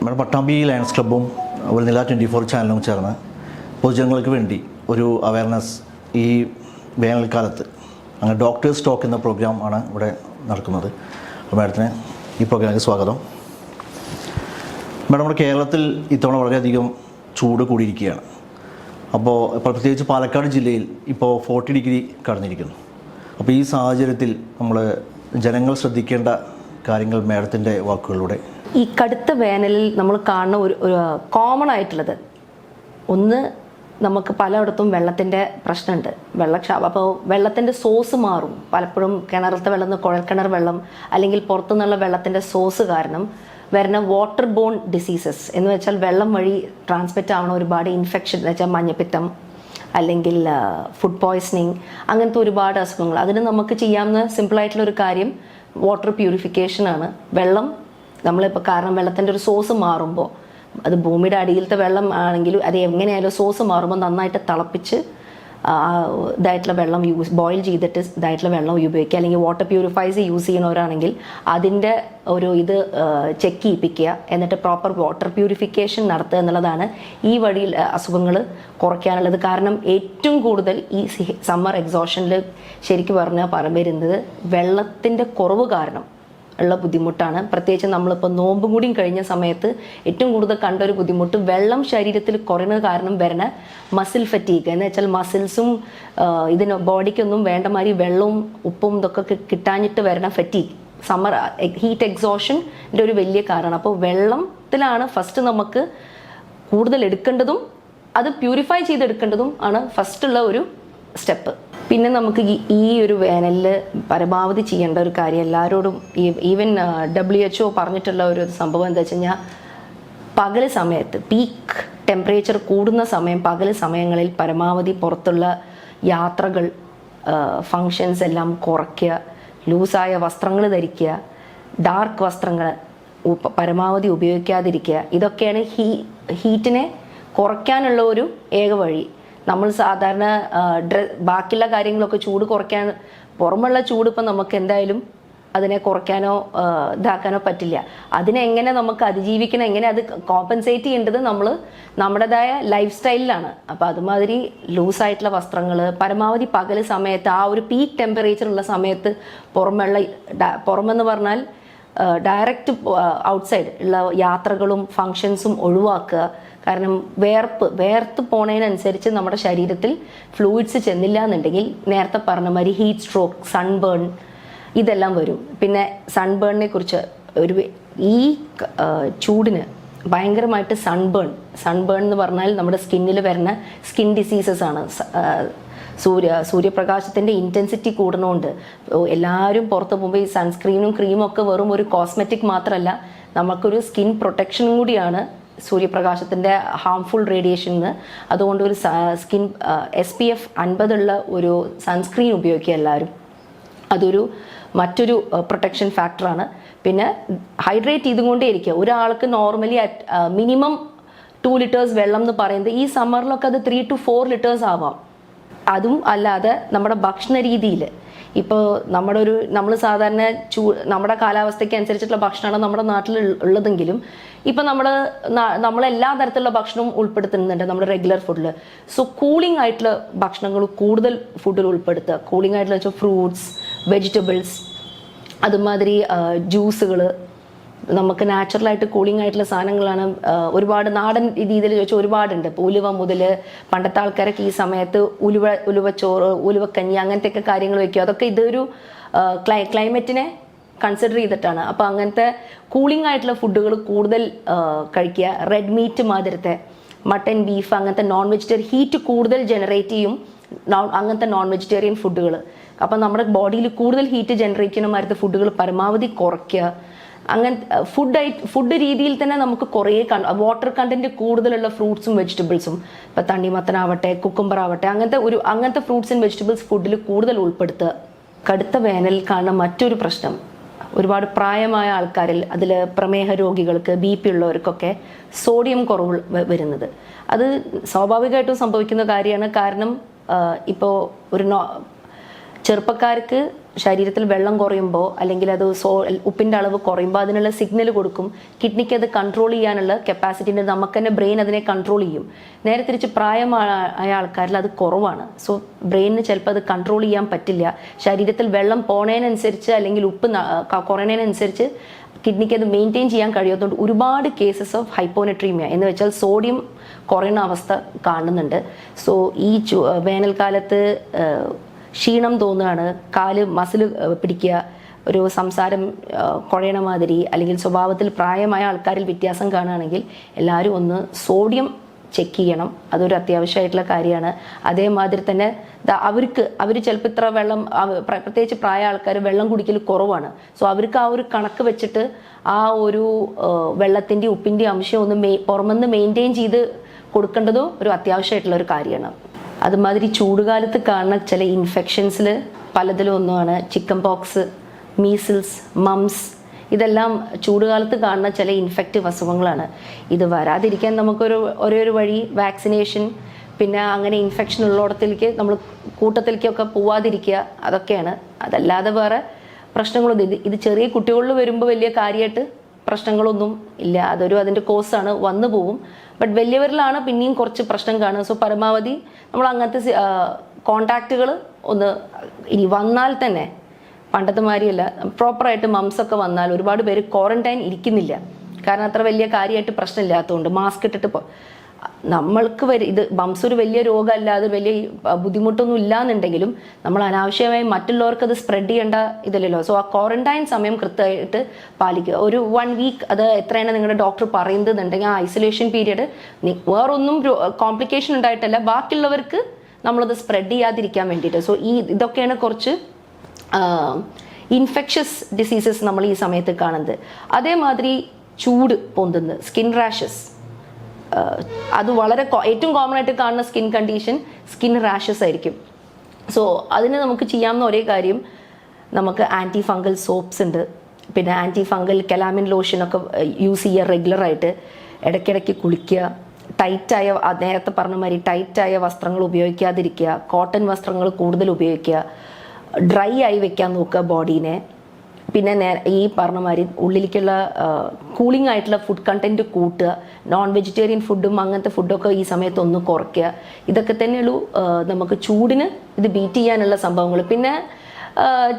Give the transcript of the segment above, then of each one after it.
നമ്മുടെ പട്ടാമ്പി ലയൺസ് ക്ലബ്ബും അതുപോലെ നില ട്വന്റി ഫോർ ചാനലും ചേർന്ന് പൊതുജനങ്ങൾക്ക് വേണ്ടി ഒരു അവയർനെസ് ഈ വേനൽക്കാലത്ത് അങ്ങനെ ഡോക്ടേഴ്സ് ടോക്ക് എന്ന പ്രോഗ്രാം ആണ് ഇവിടെ നടക്കുന്നത്. അപ്പോൾ മാഡത്തിന് ഈ പ്രോഗ്രാമിലേക്ക് സ്വാഗതം. മാഡം നമ്മുടെ കേരളത്തിൽ ഇത്തവണ വളരെയധികം ചൂട് കൂടിയിരിക്കുകയാണ്. അപ്പോൾ ഇപ്പോൾ പ്രത്യേകിച്ച് പാലക്കാട് ജില്ലയിൽ ഇപ്പോൾ ഫോർട്ടി ഡിഗ്രി കടന്നിരിക്കുന്നു. അപ്പോൾ ഈ സാഹചര്യത്തിൽ നമ്മൾ ജനങ്ങൾ ശ്രദ്ധിക്കേണ്ട കാര്യങ്ങൾ മേഡത്തിന്റെ വാക്കുകളിലൂടെ? ഈ കടുത്ത വേനലിൽ നമ്മൾ കാണുന്ന ഒരു കോമൺ ആയിട്ടുള്ളത്. ഒന്ന് നമുക്ക് പലയിടത്തും വെള്ളത്തിന്റെ പ്രശ്നമുണ്ട്. വെള്ളക്ഷാമം അപ്പോൾ വെള്ളത്തിന്റെ സോസ് മാറും. പലപ്പോഴും കിണറത്തെ വെള്ളം കുഴൽക്കിണർ വെള്ളം അല്ലെങ്കിൽ പുറത്തുനിന്നുള്ള വെള്ളത്തിന്റെ സോസ് കാരണം വരുന്ന വാട്ടർ ബോൺ ഡിസീസസ് എന്ന് വെച്ചാൽ വെള്ളം വഴി ട്രാൻസ്മിറ്റ് ആവുന്ന ഒരുപാട് ഇൻഫെക്ഷൻ എന്ന് വെച്ചാൽ മഞ്ഞപ്പിത്തം അല്ലെങ്കിൽ ഫുഡ് പോയ്സണിങ് അങ്ങനത്തെ ഒരുപാട് അസുഖങ്ങൾ. അതിന് നമുക്ക് ചെയ്യാവുന്ന സിമ്പിളായിട്ടുള്ള ഒരു കാര്യം വാട്ടർ പ്യൂരിഫിക്കേഷനാണ് വെള്ളം നമ്മളിപ്പോൾ കാരണം വെള്ളത്തിന്റെ ഒരു സോസ് മാറുമ്പോൾ അത് ഭൂമിയുടെ അടിയിലത്തെ വെള്ളം ആണെങ്കിലും അത് എങ്ങനെയായാലും സോസ് മാറുമ്പോൾ നന്നായിട്ട് തിളപ്പിച്ച് ഇതായിട്ടുള്ള വെള്ളം യൂസ് ബോയിൽ ചെയ്തിട്ട് ഇതായിട്ടുള്ള വെള്ളം ഉപയോഗിക്കുക. അല്ലെങ്കിൽ വാട്ടർ പ്യൂരിഫൈസ് യൂസ് ചെയ്യുന്നവരാണെങ്കിൽ അതിന്റെ ഒരു ഇത് ചെക്ക് ചെയ്യിപ്പിക്കുക. എന്നിട്ട് പ്രോപ്പർ വാട്ടർ പ്യൂരിഫിക്കേഷൻ നടത്തുക എന്നുള്ളതാണ് ഈ വഴിയിൽ അസുഖങ്ങൾ കുറയ്ക്കാനുള്ളത്. കാരണം ഏറ്റവും കൂടുതൽ ഈ സമ്മർ എക്സോഷനിൽ ശരിക്കും പറഞ്ഞാൽ പറഞ്ഞു വരുന്നത് വെള്ളത്തിന്റെ കുറവ് കാരണം. ഉള്ള ബുദ്ധിമുട്ടാണ്. പ്രത്യേകിച്ച് നമ്മളിപ്പോൾ നോമ്പും കൂടിയും കഴിഞ്ഞ സമയത്ത് ഏറ്റവും കൂടുതൽ കണ്ട ഒരു ബുദ്ധിമുട്ട് വെള്ളം ശരീരത്തിൽ കുറയുന്നത് കാരണം വരണ മസിൽ ഫറ്റീക്ക് എന്ന് വെച്ചാൽ മസിൽസും ഇതിന് ബോഡിക്കൊന്നും വേണ്ട മാതിരി വെള്ളവും ഉപ്പും ഇതൊക്കെ കിട്ടാഞ്ഞിട്ട് വരുന്ന ഫറ്റീക്ക് സമ്മർ ഹീറ്റ് എക്സോഷന്റെ ഒരു വലിയ കാരണം. അപ്പോൾ വെള്ളത്തിലാണ് ഫസ്റ്റ് നമുക്ക് കൂടുതൽ എടുക്കേണ്ടതും അത് പ്യൂരിഫൈ ചെയ്തെടുക്കേണ്ടതും ആണ് ഫസ്റ്റുള്ള ഒരു സ്റ്റെപ്പ് പിന്നെ നമുക്ക് ഈ- ഒരു വേനലിൽ പരമാവധി ചെയ്യേണ്ട ഒരു കാര്യം എല്ലാവരോടും ഈവൻ ഡബ്ല്യു എച്ച് ഒ പറഞ്ഞിട്ടുള്ള ഒരു സംഭവം എന്താ വെച്ച് കഴിഞ്ഞാൽ പകൽ സമയത്ത് പീക്ക് ടെമ്പറേച്ചർ കൂടുന്ന സമയം പകൽ സമയങ്ങളിൽ പരമാവധി പുറത്തുള്ള യാത്രകൾ ഫങ്ഷൻസ് എല്ലാം കുറയ്ക്കുക ലൂസായ വസ്ത്രങ്ങൾ ധരിക്കുക ഡാർക്ക് വസ്ത്രങ്ങൾ പരമാവധി ഉപയോഗിക്കാതിരിക്കുക ഇതൊക്കെയാണ് ഹീ ഹീറ്റിനെ കുറയ്ക്കാനുള്ള ഒരു ഏക വഴി. നമ്മൾ സാധാരണ ഡ്രസ് ബാക്കിയുള്ള കാര്യങ്ങളൊക്കെ ചൂട് കുറയ്ക്കാൻ പുറമുള്ള ചൂട് ഇപ്പം നമുക്ക് എന്തായാലും അതിനെ കുറയ്ക്കാനോ ഇതാക്കാനോ പറ്റില്ല. അതിനെങ്ങനെ നമുക്ക് അതിജീവിക്കണം എങ്ങനെ അത് കോമ്പൻസേറ്റ് ചെയ്യേണ്ടത് നമ്മൾ നമ്മുടേതായ ലൈഫ് സ്റ്റൈലിലാണ് അപ്പം അതുമാതിരി ലൂസായിട്ടുള്ള വസ്ത്രങ്ങൾ പരമാവധി പകൽ സമയത്ത് ആ ഒരു പീക്ക് ടെമ്പറേച്ചറുള്ള സമയത്ത് പുറമുള്ള പുറമെന്ന് പറഞ്ഞാൽ ഡയറക്റ്റ് ഔട്ട്സൈഡ് ഉള്ള യാത്രകളും ഫങ്ഷൻസും ഒഴിവാക്കുക. കാരണം വേർപ്പ് വേർത്ത് പോണതിനനുസരിച്ച് നമ്മുടെ ശരീരത്തിൽ ഫ്ലൂയിഡ്സ് ചെന്നില്ല എന്നുണ്ടെങ്കിൽ നേരത്തെ പറഞ്ഞ മാതിരി ഹീറ്റ് സ്ട്രോക്ക് സൺബേൺ ഇതെല്ലാം വരും. പിന്നെ സൺബേണിനെ കുറിച്ച് ഒരു ഈ ചൂടിന് ഭയങ്കരമായിട്ട് സൺബേൺ സൺബേൺ എന്ന് പറഞ്ഞാൽ നമ്മുടെ സ്കിന്നിൽ വരുന്ന സ്കിൻ ഡിസീസസ് ആണ്. സൂര്യ സൂര്യപ്രകാശത്തിന്റെ ഇന്റൻസിറ്റി കൂടുന്നതുകൊണ്ട് എല്ലാവരും പുറത്ത് പോകുമ്പോൾ ഈ സൺസ്ക്രീനും ക്രീമും ഒക്കെ വെറും ഒരു കോസ്മെറ്റിക് മാത്രമല്ല നമുക്കൊരു സ്കിൻ പ്രൊട്ടക്ഷനും കൂടിയാണ് സൂര്യപ്രകാശത്തിന്റെ ഹാംഫുൾ റേഡിയേഷന് അതുകൊണ്ട് ഒരു സ്കിൻ എസ് പി എഫ് അൻപതുള്ള ഒരു സൺസ്ക്രീൻ ഉപയോഗിക്കുക എല്ലാവരും. അതൊരു മറ്റൊരു പ്രൊട്ടക്ഷൻ ഫാക്ടറാണ് പിന്നെ ഹൈഡ്രേറ്റ് ചെയ്തുകൊണ്ടേ ഇരിക്കുക. ഒരാൾക്ക് normally at minimum two litres വെള്ളം എന്ന് പറയുന്നത് ഈ സമ്മറിലൊക്കെ അത് ത്രീ ടു ഫോർ ലിറ്റേഴ്സ് ആവാം. അതും അല്ലാതെ നമ്മുടെ ഭക്ഷണ രീതിയിൽ ഇപ്പോൾ നമ്മുടെ ഒരു നമ്മൾ സാധാരണ ചൂ നമ്മുടെ കാലാവസ്ഥയ്ക്ക് അനുസരിച്ചിട്ടുള്ള ഭക്ഷണമാണ് നമ്മുടെ നാട്ടിൽ ഉള്ളതെങ്കിലും ഇപ്പം നമ്മൾ നമ്മൾ എല്ലാ തരത്തിലുള്ള ഭക്ഷണവും ഉൾപ്പെടുത്തുന്നുണ്ട് നമ്മുടെ റെഗുലർ ഫുഡിൽ സോ കൂളിംഗ് ആയിട്ടുള്ള ഭക്ഷണങ്ങൾ കൂടുതൽ ഫുഡിൽ ഉൾപ്പെടുത്തുക. കൂളിംഗ് ആയിട്ടുള്ള വെച്ചാൽ ഫ്രൂട്ട്സ് വെജിറ്റബിൾസ് അതുമാതിരി ജ്യൂസുകൾ നമുക്ക് നാച്ചുറലായിട്ട് കൂളിംഗ് ആയിട്ടുള്ള സാധനങ്ങളാണ് ഒരുപാട് നാടൻ രീതിയിൽ ചോദിച്ചാൽ ഒരുപാടുണ്ട്. ഇപ്പോൾ ഉലുവ മുതൽ പണ്ടത്തെ ആൾക്കാരൊക്കെ ഈ സമയത്ത് ഉലുവ ഉലുവച്ചോറ് ഉലുവക്കഞ്ഞി അങ്ങനത്തെയൊക്കെ കാര്യങ്ങൾ വയ്ക്കും അതൊക്കെ ഇതൊരു ക്ലൈ ക്ലൈമറ്റിനെ കൺസിഡർ ചെയ്തിട്ടാണ്. അപ്പോൾ അങ്ങനത്തെ കൂളിംഗ് ആയിട്ടുള്ള ഫുഡുകൾ കൂടുതൽ കഴിക്കുക. റെഡ് മീറ്റ് മാതിരത്തെ മട്ടൻ ബീഫ് അങ്ങനത്തെ നോൺ വെജിറ്റേറിയൻ ഹീറ്റ് കൂടുതൽ ജനറേറ്റ് ചെയ്യും അങ്ങനത്തെ നോൺ വെജിറ്റേറിയൻ ഫുഡുകൾ അപ്പം നമ്മുടെ ബോഡിയിൽ കൂടുതൽ ഹീറ്റ് ജനറേറ്റ് ചെയ്യുന്ന മാതിരത്തെ ഫുഡുകൾ പരമാവധി കുറയ്ക്കുക. അങ്ങനെ ഫുഡ് ഫുഡ് രീതിയിൽ തന്നെ നമുക്ക് കുറേ വാട്ടർ കണ്ടന്റ് കൂടുതലുള്ള ഫ്രൂട്ട്സും വെജിറ്റബിൾസും ഇപ്പം തണ്ണിമത്തനാവട്ടെ കുക്കുംബർ ആവട്ടെ അങ്ങനത്തെ ഒരു അങ്ങനത്തെ ഫ്രൂട്ട്സ് ആൻഡ് വെജിറ്റബിൾസ് ഫുഡിൽ കൂടുതൽ ഉൾപ്പെടുത്തുക. കടുത്ത വേനൽ കാണുന്ന മറ്റൊരു പ്രശ്നം. ഒരുപാട് പ്രായമായ ആൾക്കാരിൽ അതിൽ പ്രമേഹ രോഗികൾക്ക് ബി പി ഉള്ളവർക്കൊക്കെ സോഡിയം കുറവ് വരുന്നത്. അത് സ്വാഭാവികമായിട്ടും സംഭവിക്കുന്ന കാര്യമാണ്. കാരണം ഇപ്പോൾ ഒരു ചെറുപ്പക്കാർക്ക് ശരീരത്തിൽ വെള്ളം കുറയുമ്പോൾ അല്ലെങ്കിൽ അത് സോ ഉപ്പിന്റെ അളവ് കുറയുമ്പോൾ അതിനുള്ള സിഗ്നൽ കൊടുക്കും. കിഡ്നിക്ക് അത് കൺട്രോൾ ചെയ്യാനുള്ള കപ്പാസിറ്റി ഉണ്ട് നമുക്ക് തന്നെ ബ്രെയിൻ അതിനെ കൺട്രോൾ ചെയ്യും. നേരെ തിരിച്ച് പ്രായമായ ആൾക്കാരിൽ അത് കുറവാണ്. സോ ബ്രെയിനിന് ചിലപ്പോൾ അത് കൺട്രോൾ ചെയ്യാൻ പറ്റില്ല. ശരീരത്തിൽ വെള്ളം പോണേനനുസരിച്ച് അല്ലെങ്കിൽ ഉപ്പ് കുറയണേനനുസരിച്ച് കിഡ്നിക്ക് അത് മെയിന്റെയിൻ ചെയ്യാൻ കഴിയാത്തതുകൊണ്ട് ഒരുപാട് കേസസ് ഓഫ് ഹൈപ്പോനെട്രീമിയ എന്ന് വെച്ചാൽ സോഡിയം കുറയുന്ന അവസ്ഥ കാണുന്നുണ്ട്. സോ ഈ വേനൽക്കാലത്ത് ക്ഷീണം തോന്നുകയാണ്. കാൽ മസിൽ പിടിക്കുക ഒരു സംസാരം കുഴയണ മാതിരി അല്ലെങ്കിൽ സ്വഭാവത്തിൽ പ്രായമായ ആൾക്കാരിൽ വ്യത്യാസം കാണുകയാണെങ്കിൽ എല്ലാവരും ഒന്ന് സോഡിയം ചെക്ക് ചെയ്യണം. അതൊരു അത്യാവശ്യമായിട്ടുള്ള കാര്യമാണ്. അതേമാതിരി തന്നെ അവർക്ക് അവർ ചിലപ്പോൾ ഇത്ര വെള്ളം പ്രത്യേകിച്ച് പ്രായ ആൾക്കാർ വെള്ളം കുടിക്കൽ കുറവാണ്. സോ അവർക്ക് ആ ഒരു കണക്ക് വെച്ചിട്ട് ആ ഒരു വെള്ളത്തിന്റെ ഉപ്പിന്റെ അംശം ഒന്ന് മെയ് പുറമെന്ന് മെയിന്റെയിൻ ചെയ്ത് കൊടുക്കേണ്ടതും ഒരു അത്യാവശ്യമായിട്ടുള്ള ഒരു കാര്യമാണ്. അതുമാതിരി ചൂടുകാലത്ത് കാണുന്ന ചില ഇൻഫെക്ഷൻസിൽ പലതിലും ഒന്നുമാണ്. ചിക്കൻ പോക്സ് മീസിൽസ് മംസ് ഇതെല്ലാം ചൂടുകാലത്ത് കാണുന്ന ചില ഇൻഫെക്റ്റീവ് അസുഖങ്ങളാണ്. ഇത് വരാതിരിക്കാൻ നമുക്കൊരു ഒരേ ഒരു വഴി വാക്സിനേഷൻ പിന്നെ അങ്ങനെ ഇൻഫെക്ഷൻ ഉള്ളിടത്തിലേക്ക് നമ്മൾ കൂട്ടത്തിലേക്കൊക്കെ പോവാതിരിക്കുക അതൊക്കെയാണ്. അതല്ലാതെ വേറെ പ്രശ്നങ്ങളൊന്നും ഇത് ഇത് ചെറിയ കുട്ടികളിൽ വരുമ്പോൾ വലിയ കാര്യമായിട്ട് പ്രശ്നങ്ങളൊന്നും ഇല്ല. അതൊരു അതിന്റെ കോഴ്സാണ് വന്നു പോവും. ബട്ട് വലിയവരിലാണ് പിന്നെയും കുറച്ച് പ്രശ്നം കാണുക. സോ പരമാവധി നമ്മൾ അങ്ങനത്തെ കോണ്ടാക്റ്റുകൾ ഒന്ന് ഇനി വന്നാൽ തന്നെ പണ്ടത്തെ മാതിരിയല്ല പ്രോപ്പറായിട്ട് മംസ് ഒക്കെ വന്നാൽ ഒരുപാട് പേര് ക്വാറന്റൈൻ ഇരിക്കുന്നില്ല. കാരണം അത്ര വലിയ കാര്യമായിട്ട് പ്രശ്നമില്ലാത്തതുകൊണ്ട് മാസ്ക് ഇട്ടിട്ട് നമ്മൾക്ക് വരെ ഇത് ബംസ് ഒരു വലിയ രോഗമല്ല അത് വലിയ ബുദ്ധിമുട്ടൊന്നും ഇല്ലാന്നുണ്ടെങ്കിലും നമ്മൾ അനാവശ്യമായി മറ്റുള്ളവർക്ക് അത് സ്പ്രെഡ് ചെയ്യേണ്ട ഇതില്ലല്ലോ. സോ ആ ക്വാറന്റൈൻ സമയം കൃത്യമായിട്ട് പാലിക്കുക. ഒരു വൺ വീക്ക് അത് എത്രയാണ് നിങ്ങളുടെ ഡോക്ടർ പറയുന്നതെന്നുണ്ടെങ്കിൽ ആ ഐസൊലേഷൻ പീരീഡ് വേറൊന്നും കോംപ്ലിക്കേഷൻ ഉണ്ടായിട്ടല്ല. ബാക്കിയുള്ളവർക്ക് നമ്മളത് സ്പ്രെഡ് ചെയ്യാതിരിക്കാൻ വേണ്ടിയിട്ട്. സോ ഈ ഇതൊക്കെയാണ് കുറച്ച് ഇൻഫെക്ഷസ് ഡിസീസസ് നമ്മൾ ഈ സമയത്ത് കാണുന്നത്. അതേമാതിരി ചൂട് പൊന്തുന്നത് സ്കിൻ റാഷസ് അത് വളരെ ഏറ്റവും കോമൺ ആയിട്ട് കാണുന്ന സ്കിൻ കണ്ടീഷൻ സ്കിൻ റാഷസ് ആയിരിക്കും. സോ അതിന് നമുക്ക് ചെയ്യാവുന്ന ഒരേ കാര്യം നമുക്ക് ആന്റി ഫംഗൽ സോപ്സ് ഉണ്ട്. പിന്നെ ആന്റി ഫംഗൽ കെലാമിൻ ഒക്കെ യൂസ് ചെയ്യുക റെഗുലറായിട്ട് ഇടയ്ക്കിടയ്ക്ക് കുളിക്കുക ടൈറ്റായ നേരത്തെ പറഞ്ഞ മാതിരി ടൈറ്റായ വസ്ത്രങ്ങൾ ഉപയോഗിക്കാതിരിക്കുക കോട്ടൺ വസ്ത്രങ്ങൾ കൂടുതൽ ഉപയോഗിക്കുക ഡ്രൈ ആയി വെക്കാൻ നോക്കുക ബോഡീനെ പിന്നെ ഈ പറഞ്ഞ മാതിരി ഉള്ളിലേക്കുള്ള കൂളിംഗ് ആയിട്ടുള്ള ഫുഡ് കണ്ടന്റ് കൂട്ടുക നോൺ വെജിറ്റേറിയൻ ഫുഡും അങ്ങനത്തെ ഫുഡൊക്കെ ഈ സമയത്ത് ഒന്ന് കുറയ്ക്കുക. ഇതൊക്കെ തന്നെയുള്ളൂ നമുക്ക് ചൂടിന് ഇത് ബീറ്റ് ചെയ്യാനുള്ള സംഭവങ്ങൾ. പിന്നെ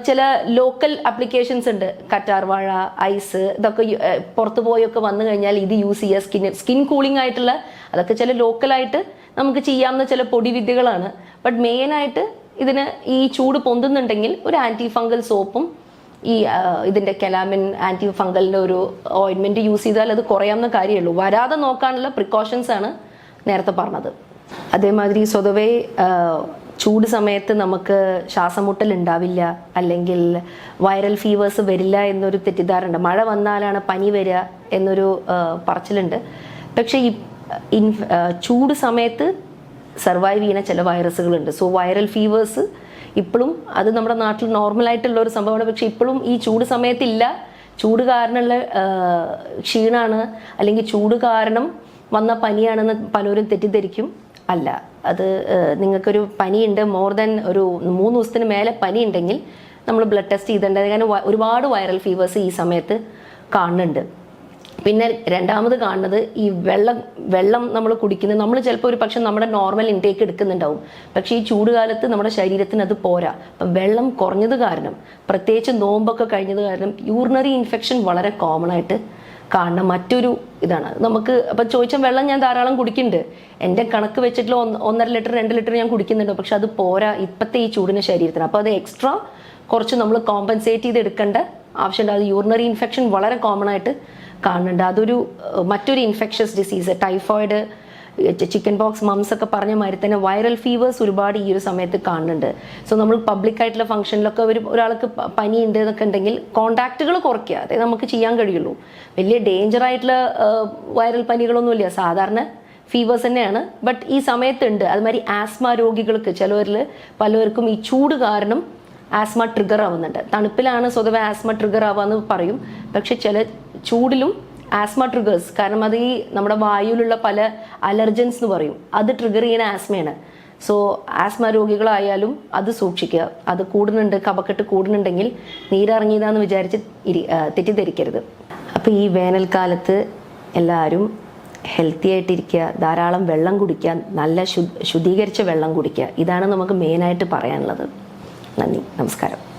ചില ലോക്കൽ ആപ്ലിക്കേഷൻസ് ഉണ്ട്. കറ്റാർ വാഴ ഐസ് ഇതൊക്കെ പുറത്ത് പോയൊക്കെ വന്നു കഴിഞ്ഞാൽ ഇത് യൂസ് ചെയ്യുക. സ്കിൻ സ്കിൻ കൂളിംഗ് ആയിട്ടുള്ള അതൊക്കെ ചില ലോക്കലായിട്ട് നമുക്ക് ചെയ്യാവുന്ന ചില പൊടിവിദ്യകളാണ് ബട്ട് മെയിനായിട്ട് ഇതിന് ഈ ചൂട് പൊന്തുന്നുണ്ടെങ്കിൽ ഒരു ആന്റി ഫംഗൽ സോപ്പും ഈ ഇതിന്റെ കെലാമിൻ ആന്റി ഫംഗലിന്റെ ഒരു ഓയിൻമെന്റ് യൂസ് ചെയ്താൽ അത് കുറയാവുന്ന കാര്യമുള്ളൂ വരാതെ നോക്കാനുള്ള പ്രിക്കോഷൻസ് ആണ് നേരത്തെ പറഞ്ഞത്. അതേമാതിരി സ്വതവേ ചൂട് സമയത്ത് നമുക്ക് ശ്വാസമുട്ടൽ ഉണ്ടാവില്ല അല്ലെങ്കിൽ വൈറൽ ഫീവേഴ്സ് വരില്ല എന്നൊരു തെറ്റിദ്ധാരണ മഴ വന്നാലാണ് പനി വരിക എന്നൊരു പറച്ചിലുണ്ട്. പക്ഷേ ഈ ചൂട് സമയത്ത് സർവൈവ് ചെയ്യുന്ന ചില വൈറസുകളുണ്ട് സോ വൈറൽ ഫീവേഴ്സ് ഇപ്പോഴും അത് നമ്മുടെ നാട്ടിൽ നോർമൽ ആയിട്ടുള്ള ഒരു സംഭവമാണ്. പക്ഷെ ഇപ്പോഴും ഈ ചൂട് സമയത്തില്ല. ചൂട് കാരണമുള്ള ക്ഷീണാണ്. അല്ലെങ്കിൽ ചൂട് കാരണം വന്ന പനിയാണെന്ന് പലരും തെറ്റിദ്ധരിക്കും. അല്ല അത് നിങ്ങൾക്കൊരു പനിയുണ്ട്. മോർ ദാൻ ഒരു മൂന്ന് ദിവസത്തിന് മേലെ പനി ഉണ്ടെങ്കിൽ നമ്മൾ ബ്ലഡ് ടെസ്റ്റ് ചെയ്തിട്ടുണ്ട് കാരണം ഒരുപാട് വൈറൽ ഫീവേഴ്സ് ഈ സമയത്ത് കാണുന്നുണ്ട്. പിന്നെ രണ്ടാമത് കാണുന്നത് ഈ വെള്ളം വെള്ളം നമ്മൾ കുടിക്കുന്നത് നമ്മൾ ചിലപ്പോൾ ഒരു പക്ഷെ നമ്മുടെ നോർമൽ ഇൻടേക്ക് എടുക്കുന്നുണ്ടാവും. പക്ഷേ ഈ ചൂട് കാലത്ത് നമ്മുടെ ശരീരത്തിന് അത് പോരാ. അപ്പം വെള്ളം കുറഞ്ഞത് കാരണം പ്രത്യേകിച്ച് നോമ്പൊക്കെ കഴിഞ്ഞത് കാരണം യൂറിനറി ഇൻഫെക്ഷൻ വളരെ കോമൺ ആയിട്ട് കാണുന്ന മറ്റൊരു ഇതാണ്. നമുക്ക് അപ്പം ചോദിച്ചാൽ വെള്ളം ഞാൻ ധാരാളം കുടിക്കുന്നുണ്ട്. എന്റെ കണക്ക് വെച്ചിട്ടുള്ള ഒന്ന് ഒന്നര ലിറ്റർ രണ്ട് ലിറ്റർ ഞാൻ കുടിക്കുന്നുണ്ട്. പക്ഷെ അത് പോരാ ഇപ്പോഴത്തെ ഈ ചൂടിന് ശരീരത്തിന്. അപ്പോൾ അത് എക്സ്ട്രാ കുറച്ച് നമ്മൾ കോമ്പൻസേറ്റ് ചെയ്ത് എടുക്കേണ്ട ആവശ്യമുണ്ട്. അത് യൂറിനറി ഇൻഫെക്ഷൻ വളരെ കോമൺ ആയിട്ട് കാണുന്നുണ്ട്. അതൊരു മറ്റൊരു infectious disease typhoid chicken pox mumps ഒക്കെ പറഞ്ഞ മാതിരി തന്നെ വൈറൽ ഫീവേഴ്സ് ഒരുപാട് ഈ ഒരു സമയത്ത് കാണുന്നുണ്ട്. സോ നമ്മൾ പബ്ലിക് ആയിട്ടുള്ള ഫംഗ്ഷനിലൊക്കെ ഒരു ഒരാൾക്ക് പനി ഉണ്ട് എന്നൊക്കെ ഉണ്ടെങ്കിൽ കോണ്ടാക്റ്റുകൾ കുറയ്ക്കുക. അതേ നമുക്ക് ചെയ്യാൻ കഴിയുള്ളൂ. വലിയ ഡേഞ്ചർ ആയിട്ടുള്ള വൈറൽ പനികളൊന്നുമില്ല. സാധാരണ ഫീവേഴ്സ് തന്നെയാണ്. ബട്ട് ഈ സമയത്തുണ്ട്. അതുമാതിരി ആസ്മ രോഗികൾക്ക് ചിലവരിൽ പലവർക്കും ഈ ചൂട് കാരണം ആസ്മ ട്രിഗർ ആവുന്നുണ്ട്. തണുപ്പിലാണ് സ്വതവേ ആസ്മ ട്രിഗർ ആവാന്ന് പറയും. പക്ഷെ ചില ചൂടിലും ആസ്മ ട്രിഗേഴ്സ് കാരണം അത് ഈ നമ്മുടെ വായുവിലുള്ള പല അലർജൻസ് എന്ന് പറയും. അത് ട്രിഗർ ചെയ്യുന്ന ആസ്മയാണ് സോ ആസ്മ രോഗികളായാലും അത് സൂക്ഷിക്കുക. അത് കൂടുന്നുണ്ട് കപക്കെട്ട് കൂടുന്നുണ്ടെങ്കിൽ നീരിറങ്ങിയതാന്ന് വിചാരിച്ച് ഇരി തെറ്റിദ്ധരിക്കരുത്. അപ്പോൾ ഈ വേനൽക്കാലത്ത് എല്ലാവരും ഹെൽത്തി ആയിട്ടിരിക്കുക ധാരാളം വെള്ളം കുടിക്കുക നല്ല ശുദ്ധീകരിച്ച വെള്ളം കുടിക്കുക. ഇതാണ് നമുക്ക് മെയിനായിട്ട് പറയാനുള്ളത്. നന്ദി. നമസ്കാരം.